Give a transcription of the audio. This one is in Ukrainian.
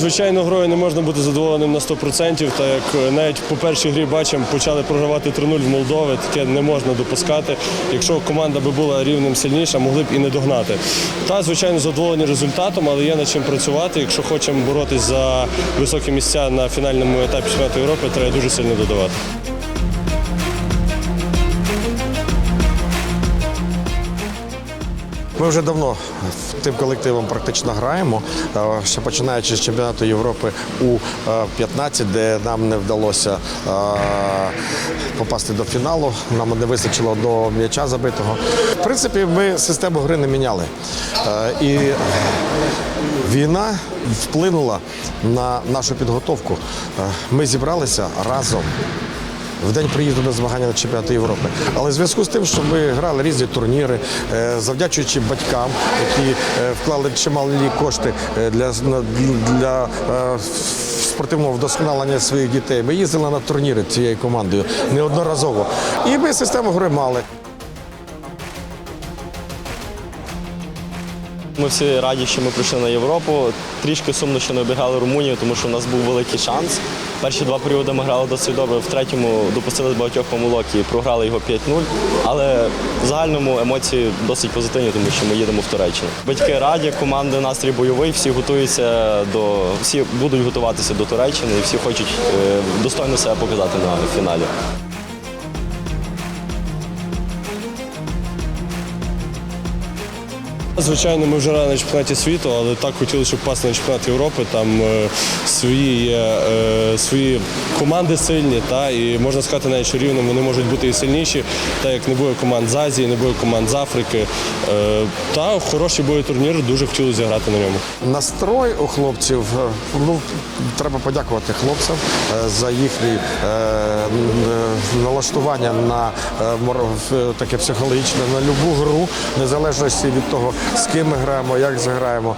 Звичайно, грою не можна бути задоволеним на 100%, так як е, навіть по першій грі бачимо, почали програвати 3-0 в Молдови. Таке не можна допускати. Якщо команда би була рівнем сильніша, могли б і не догнати. Та, звичайно, задоволені результатом, але є над чим працювати. Якщо хочемо боротись за високі місця на фінальному етапі чемпіонату Європи, треба дуже сильно додавати. Ми вже давно тим колективом практично граємо. Е, Ще починаючи з чемпіонату Європи у е, 15, де нам не вдалося е, попасти до фіналу. Нам не вистачило до м'яча забитого. В принципі, ми систему гри не міняли. Е, І війна вплинула на нашу підготовку. Е, Ми зібралися разом в день приїзду на змагання на чемпіонати Європи. Але в зв'язку з тим, що ми грали різні турніри, е, завдячуючи батькам, які е, вклали чималі кошти е, для, для спортивного вдосконалення своїх дітей, ми їздили на турніри цією командою неодноразово. І ми систему гри мали. Ми всі раді, що ми прийшли на Європу. Трішки сумно, що не обіграли Румунію, тому що у нас був великий шанс. Перші два періоди ми грали досить добре. В третьому допустили багатьох помилок і програли його 5-0. Але в загальному емоції досить позитивні, тому що ми їдемо в Туреччину. Батьки раді, команди настрій бойовий, всі готуються до всі будуть готуватися до Туреччини і всі хочуть е, достойно себе показати на фіналі. Звичайно, ми вже грали на чемпіонаті світу, але так хотіли, щоб попасти на чемпіонат Європи. Там е, свої е, свої команди сильні, та і можна сказати, навіть що рівно вони можуть бути і сильніші, так як не буде команд з Азії, не буде команд з Африки. Е, та хороший буде турнір, дуже хотіли зіграти на ньому. Настрой у хлопців, ну треба подякувати хлопцям за їхнє е, налаштування на таке психологічне, на любу гру, незалежності від того, з ким ми граємо, як заграємо.